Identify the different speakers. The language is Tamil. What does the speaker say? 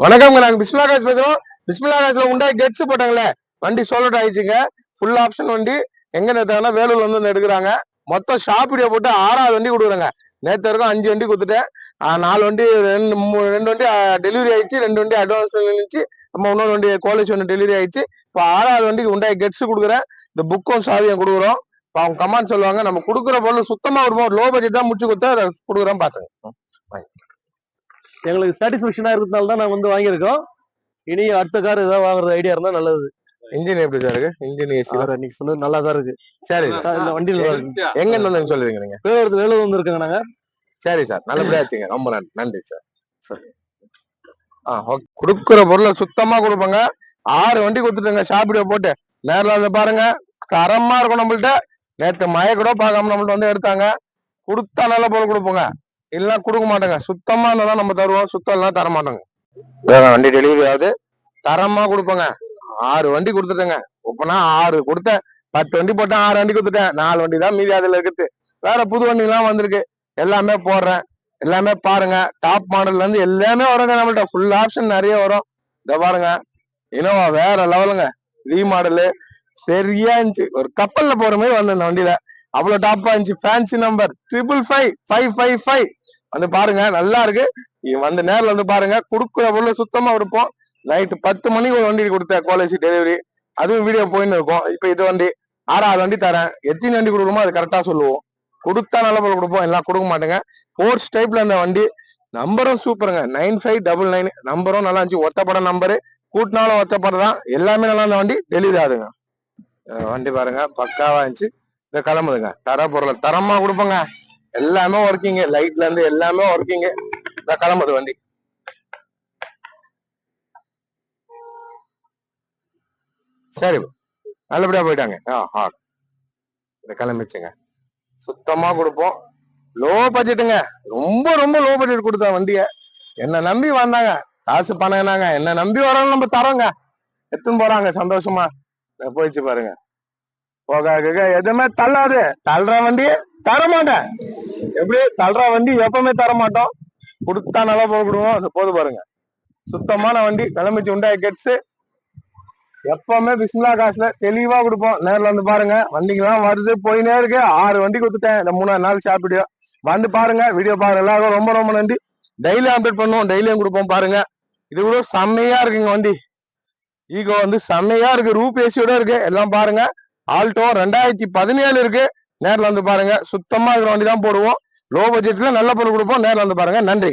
Speaker 1: வணக்கம் நாங்க பிஸ்மிலா காசு பேசுறோம். பிஸ்மிலா காசுல உண்டா? கெட்ஸ் போட்டாங்களே. வண்டி சோல்ட் ஆயிடுச்சுங்க. ஃபுல் ஆப்ஷன் வண்டி. எங்க நேத்தாங்கன்னா வேலூர்ல வந்து வந்து எடுக்கிறாங்க. மொத்தம் ஷாப் வீடியோ போட்டு ஆறாவது வண்டி கொடுக்குறாங்க. நேத்து வரைக்கும் அஞ்சு வண்டி கொடுத்துட்டேன். நாலு வண்டி ரெண்டு மூ- ரெண்டு வண்டி டெலிவரி ஆயிடுச்சு. ரெண்டு வண்டி அட்வான்ஸ் இருந்துச்சு நம்ம இன்னொரு வண்டி காலேஜ் ஒன்று டெலிவரி ஆயிடுச்சு. இப்போ ஆறாவது வண்டிக்கு உண்டாய் கெட்ஸ் கொடுக்குறேன். இந்த புக்கும் சாவியும் கொடுக்குறோம். இப்போ அவங்க கமாண்ட் சொல்லுவாங்க. நம்ம கொடுக்குற பொருள் சுத்தமாக ஒரு லோ பட்ஜெட் தான் முடிச்சு கொடுத்தா அதை கொடுக்குறோம் பார்த்துங்க
Speaker 2: எங்களுக்கு சாட்டிஸ்ஃபேக்ஷனா இருக்கிறதுனால தான் நாங்க வந்து வாங்கியிருக்கோம். இனி அடுத்த கார் ஏதாவது வாங்குறது ஐடியா இருந்தா நல்லது.
Speaker 1: இன்ஜின் எப்படி சார் இருக்கு? இன்ஜின் ஏசி
Speaker 2: நீங்க சொன்னது நல்லா தான் இருக்கு.
Speaker 1: சரி.
Speaker 2: இந்த வண்டி நல்லா இருக்கு.
Speaker 1: எங்க இருந்து சொல்லுவீங்க நீங்க?
Speaker 2: வேலூர் வேலூர் வந்திருக்காங்க நாங்க.
Speaker 1: சரி சார் நல்லபடியா வச்சுங்க. ரொம்ப நன்றி நன்றி சார் சரி. ஆ கொடுக்குற பொருளை சுத்தமா கொடுப்போங்க. ஆறு வண்டி கொடுத்துட்டுங்க. ஷாப்பிடியோ போட்டு. நேரில் வந்து பாருங்க. தரமா இருக்கும் நம்மள்ட்ட. நேற்று மய கூட பார்க்காம நம்மள்ட்ட வந்து எடுத்தாங்க. கொடுத்தா நல்ல பொருள் கொடுப்போங்க. இல்லைன்னா கொடுக்க மாட்டோங்க. சுத்தமா இருந்தா நம்ம தருவோம். சுத்தம் இல்லைன்னா தர மாட்டோங்க. வண்டி டெலிவரி ஆகுது. தரமா கொடுப்போங்க. ஆறு வண்டி கொடுத்துட்டேங்க. இப்பனா ஆறு கொடுத்தேன். பத்து வண்டி போட்டேன் ஆறு வண்டி கொடுத்துட்டேன். நாலு வண்டி தான் மீதி அதுல இருக்குது. வேற புது வண்டி எல்லாம் வந்திருக்கு. எல்லாமே போடுறேன். எல்லாமே பாருங்க. டாப் மாடல்ல இருந்து எல்லாமே வருங்க நம்மள்ட்ட. ஃபுல் ஆப்ஷன் நிறைய வரும். இத பாருங்க. இனோவா வேற லெவலுங்க வி மாடலு சரியா இருந்துச்சு. ஒரு கப்பல்ல போற மாதிரி வந்த இந்த வண்டியில. அவ்வளவு டாப்பா இருந்துச்சு. Fancy number triple five five five five வந்து பாருங்க நல்லா இருக்கு. வந்து நேரில் வந்து பாருங்க கொடுக்குற பொருள் சுத்தமா இருப்போம் நைட்டு பத்து மணிக்கு ஒரு வண்டி கொடுத்த காலேஜ் டெலிவரி அதுவும் வீடியோ போயின்னு இருக்கும். இப்போ இது வண்டி ஆறாவது வண்டி தரேன். எத்தனை வண்டி கொடுக்கணுமோ அது கரெக்டாக சொல்லுவோம். கொடுத்தா நல்ல பொருள் கொடுப்போம். எல்லாம் கொடுக்க மாட்டேங்க. ஃபோர்ஸ் டைப்ல அந்த வண்டி நம்பரும் சூப்பருங்க நைன் ஃபைவ் டபுள் நைன் நம்பரும் நல்லா இருந்துச்சு. ஒத்தப்பட நம்பரு கூட்டினாலும் ஒத்தப்பட தான். எல்லாமே நல்லா இருந்த வண்டி டெலிவரி ஆகுதுங்க. வண்டி பாருங்க பக்காவா இருந்துச்சு. இந்த கிளம்புதுங்க. தர பொருள் தரமா கொடுப்போங்க. எல்லாமே ஒர்க்கிங்க லைட்ல இருந்து எல்லாமே ஒர்க்கிங்க இந்த கிளம்புது வண்டி. சரி. நல்லபடியா போயிட்டாங்க. ஆ ஆ. இந்த கிளம்பிச்சுங்க சுத்தமா கொடுப்போம். லோ பட்ஜெட்டுங்க ரொம்ப ரொம்ப லோ பட்ஜெட் கொடுத்த வண்டிய. என்ன நம்பி வந்தாங்க. காசு பணம்னாங்க. என்ன நம்பி வரோம் நம்ம தரோங்க. எடுத்துன்னு போறாங்க. சந்தோஷமா. போயிடுச்சு பாருங்க. போக எதுவுமே தள்ளாது. தள்ளுற வண்டி தர மாட்டேன் எப்படி? தள்ளுற வண்டி எப்பவுமே தர மாட்டோம் கொடுத்தா நல்லா போக அது போது பாருங்க. சுத்தமான வண்டி கிளம்பிச்சு உண்டாய் கெட்ஸ். எப்பவுமே பிஸ்மிலா காசுல தெளிவா கொடுப்போம். நேர்ல வந்து பாருங்க. வண்டிங்கெல்லாம் வருது போயினே இருக்கு. ஆறு வண்டி கொடுத்துட்டேன். இந்த மூணாவது நாள் ஷாப் வீடியோ வந்து பாருங்க. வீடியோ பாருங்க எல்லாரும் ரொம்ப ரொம்ப நன்றி. டெய்லியும் அப்டேட் பண்ணுவோம். டெய்லியும் கொடுப்போம் பாருங்க. இது கூட செம்மையா இருக்குங்க வண்டி. ஈகோ வந்து செம்மையா இருக்கு. ரூப் ஏசியோட இருக்கு. எல்லாம் பாருங்க. ஆல்டோ ரெண்டாயிரத்தி பதினேழு இருக்கு. நேரில் வந்து பாருங்க. சுத்தமா இருக்கிற வண்டி தான் போடுவோம். லோ பட்ஜெட்ல நல்ல பொருள் கொடுப்போம். நேரில் வந்து பாருங்க. நன்றி